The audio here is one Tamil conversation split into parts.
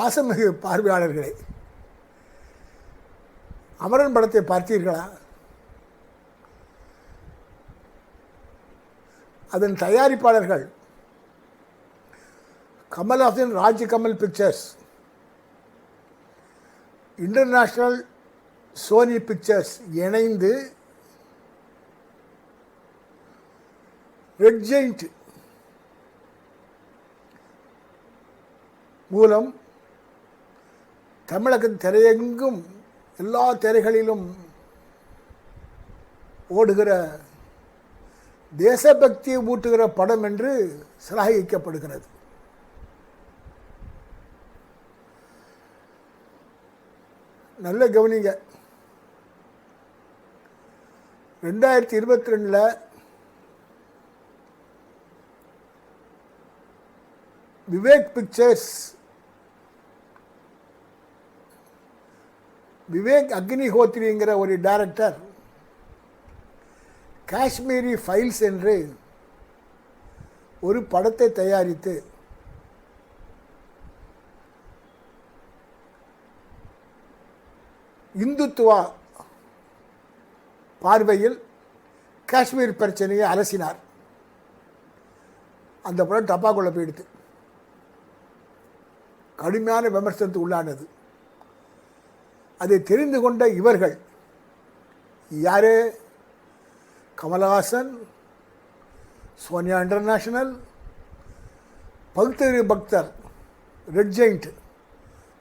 பாசமிகு பார்வையாளர்களே அமரன் படத்தை பார்த்தீர்களா? அதன் தயாரிப்பாளர்கள் Kamalhaasan Raj Kamal pictures international Sony pictures இணைந்து ரெட் ஜெயிண்ட் மூலம் தமிழக திரையெங்கும் எல்லா திரைகளிலும் ஓடுகிற தேசபக்தியை ஊட்டுகிற படம் என்று சிலாகிக்கப்படுகிறது. நல்ல கவனிங்க. ரெண்டாயிரத்தி இருபத்தி ரெண்டில் விவேக் பிக்சர்ஸ் விவேக் அக்னிஹோத்ரிங்கிற ஒரு டைரக்டர் காஷ்மீரி ஃபைல்ஸ் என்று ஒரு படத்தை தயாரித்து இந்துத்துவா பார்வையில் காஷ்மீர் பிரச்சனையை அலசினார். அந்த படம் டப்பாக்குள்ளே போயிடுது. கடுமையான விமர்சனத்துக்கு உள்ளானது. அதை தெரிந்து கொண்ட இவர்கள் யாரு? கமலஹாசன் சோனியா இன்டர்நேஷனல் பகுத்தறிவு பக்தர் ரெட் ஜெயிண்ட்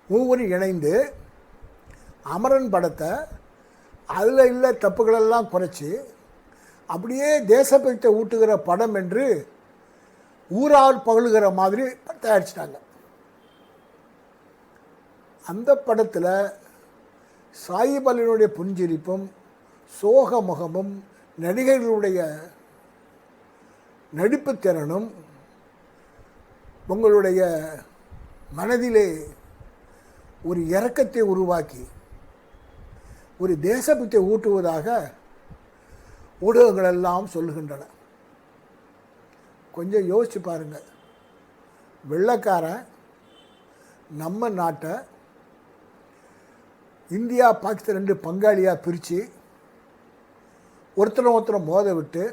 மூவரும் இணைந்து அமரன் படத்தை அதில் இல்லை தப்புகளெல்லாம் குறைச்சி அப்படியே தேசபக்தை ஊட்டுகிற படம் என்று ஊரால் பகழுகிற மாதிரி தயாரிச்சிட்டாங்க. அந்த படத்தில் சாயிபாலினுடைய புஞ்சிரிப்பும் சோக முகமும் நடிகர்களுடைய நடிப்பு திறனும் உங்களுடைய மனதிலே ஒரு இறக்கத்தை உருவாக்கி ஒரு தேசபக்தியை ஊட்டுவதாக ஊடகங்களெல்லாம் சொல்லுகின்றன. கொஞ்சம் யோசிச்சு பாருங்கள் வெள்ளக்காரன் நம்ம நாட்டை இந்தியா பாகிஸ்தான் ரெண்டு பங்காளியாக பிரித்து ஒருத்தரை ஒருத்தரை மோத விட்டு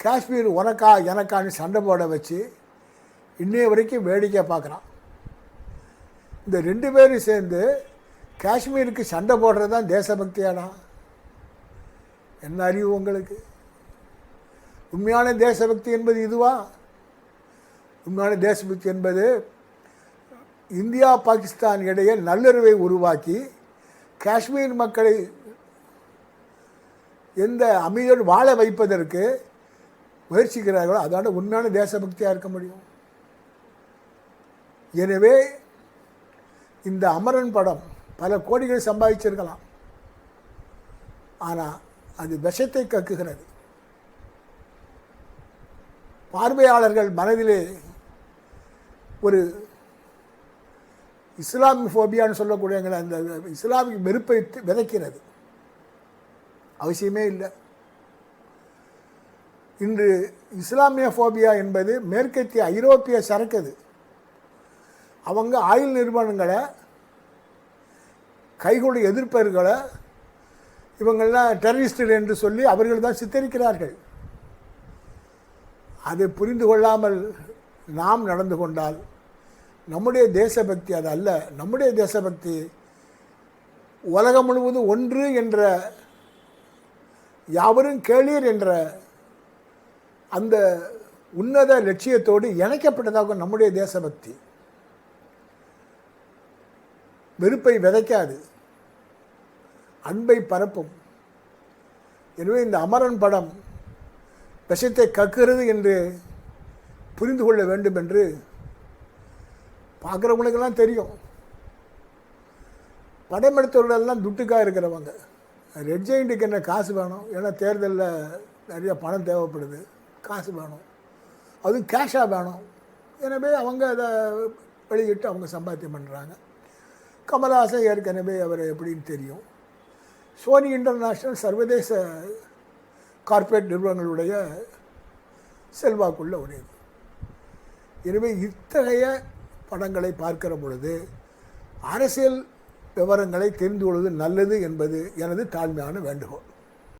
காஷ்மீர் உனக்கா எனக்கான்னு சண்டை போட வச்சு இன்னைய வரைக்கும் வேடிக்கை பார்க்குறான். இந்த ரெண்டு பேரும் சேர்ந்து காஷ்மீருக்கு சண்டை போடுறது தான் தேசபக்தியானா? என்ன அறிவு உங்களுக்கு? உண்மையான தேசபக்தி என்பது இதுவா? உண்மையான தேசபக்தி என்பது இந்தியா பாகிஸ்தான் இடையே நல்லுறவை உருவாக்கி காஷ்மீர் மக்களை எந்த அமைதியோடு வாழ வைப்பதற்கு முயற்சிக்கிறார்களோ அதோட உண்மையான தேசபக்தியாக இருக்க முடியும். எனவே இந்த அமரன் படம் பல கோடிகள் சம்பாதிச்சிருக்கலாம். ஆனால் அது விஷத்தை கக்குகிறது. பார்வையாளர்கள் மனதிலே ஒரு இஸ்லாமிக் ஃபோபியான்னு சொல்லக்கூடிய அந்த இஸ்லாமிக் வெறுப்பை விதைக்கிறது. அவசியமே இல்லை. இன்று இஸ்லாமிய ஃபோபியா என்பது மேற்கத்திய ஐரோப்பிய சரக்குது. அவங்க ஆயுள் நிறுவனங்களை கைகொடு எதிர்ப்பர்களை இவங்கள்லாம் டெரரிஸ்டுகள் என்று சொல்லி அவர்கள் தான் சித்தரிக்கிறார்கள். அதை புரிந்து கொள்ளாமல் நாம் நடந்து கொண்டால் நம்முடைய தேசபக்தி அது அல்ல. நம்முடைய தேசபக்தி உலகம் முழுவதும் ஒன்று என்ற யாவரும் கேளீர் என்ற அந்த உன்னத லட்சியத்தோடு இணைக்கப்பட்டதாகும் நம்முடைய தேசபக்தி. வெறுப்பை விதைக்காது. அன்பை பரப்பும். எனவே இந்த அமரன் படம் விஷத்தை கக்குறது என்று புரிந்து கொள்ள வேண்டும் என்று பார்க்குறவங்களுக்கெல்லாம் தெரியும். படம் எடுத்தவர்களெல்லாம் துட்டுக்காக இருக்கிறவங்க. ரெட் ஜெயிண்ட்டுக்கு என்ன காசு வேணும்? ஏன்னா தேர்தலில் நிறைய பணம் தேவைப்படுது. காசு வேணும். அதுவும் கேஷாக வேணும். எனவே அவங்க அதை வெளியிட்டு அவங்க சம்பாத்தியம் பண்ணுறாங்க கமல்ஹாசன் ஏற்கனவே அவர் எப்படின்னு தெரியும். சோனி இன்டர்நேஷ்னல் சர்வதேச கார்ப்பரேட் நிறுவனங்களுடைய செல்வாக்குள்ள ஒரு இது. எனவே இத்தகைய படங்களை பார்க்கிற பொழுது அரசியல் விவரங்களை தெரிந்து கொள்வது நல்லது என்பது எனது தாழ்மையான வேண்டுகோள்.